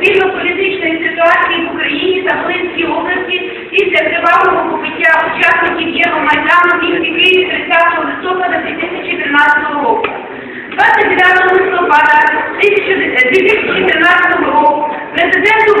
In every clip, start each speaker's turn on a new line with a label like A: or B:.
A: суспільно-політичної ситуації в Україні та полинській області після кривавого побиття учасників Євромайдану в місті Києві 30 листопада 2013 року. 29 листопада 2013 року президенту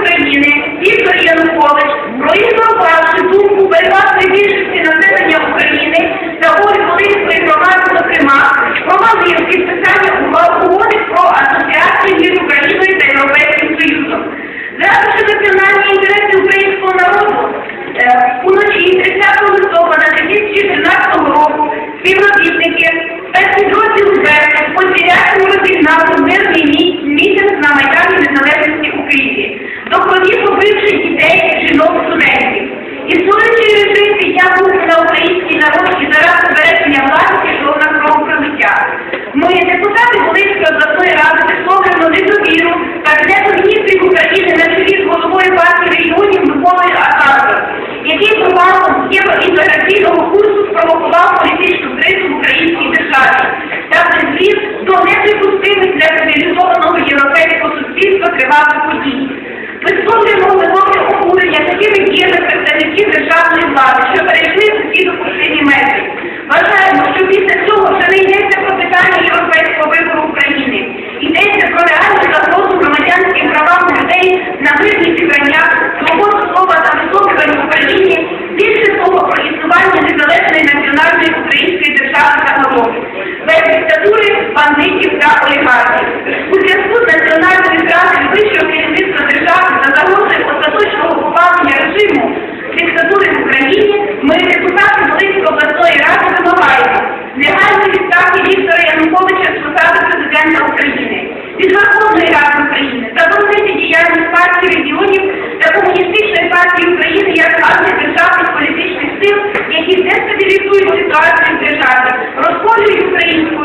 A: поширюють українську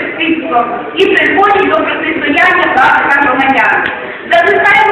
A: суспільство і приходять до протистояння за громадян. Зазвичай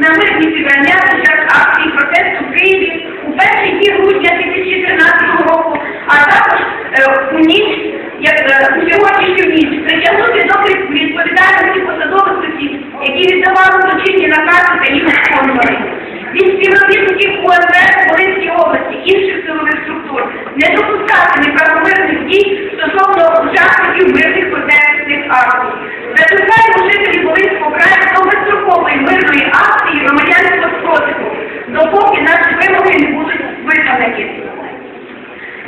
A: на мирні зібрання під час акції протесту в Києві у перші дні грудня 2013 року, а також е, у ніч, як е, у сьогоднішню ніч, притягнути до відповідальності посадових осіб, які віддавали злочинні накази та їх спонсори. Від співробітників ОМВС Волинській області, інших силових структур, не допускати неправомірних дій стосовно учасників миру. заходів.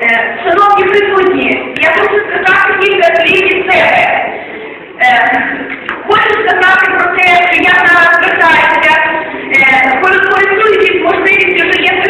A: Е, шановні присутні, я хочу сказати кілька слів від себе. Е, хочу сказати про те, що я зараз звертаюся, е, користуючись можливістю, що є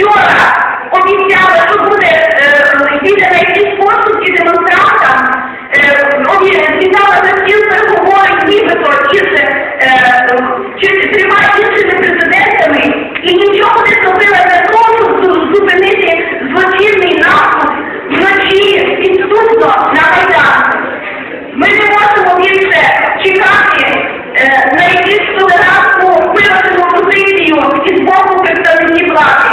A: Вчора обіцяли, що буде віддана якісь конкурс і демонстрантам, обіцяли на стіл переговори нібито із трьома іншими президентами і нічого не зробили для того, щоб зупинити злочинний наступ вночі підступно на Майдан. Ми не можемо більше чекати на якусь толерантну виражену позицію із боку представників влади.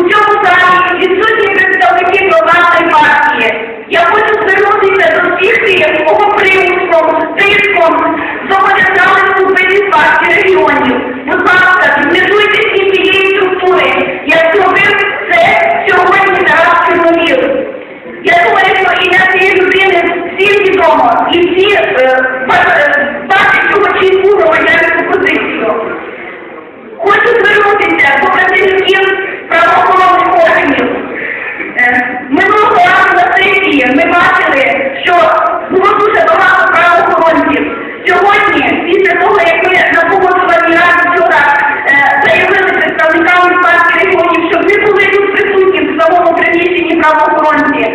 A: У цьому залі відсутні представники провладної партії. Я хочу звернутися not going to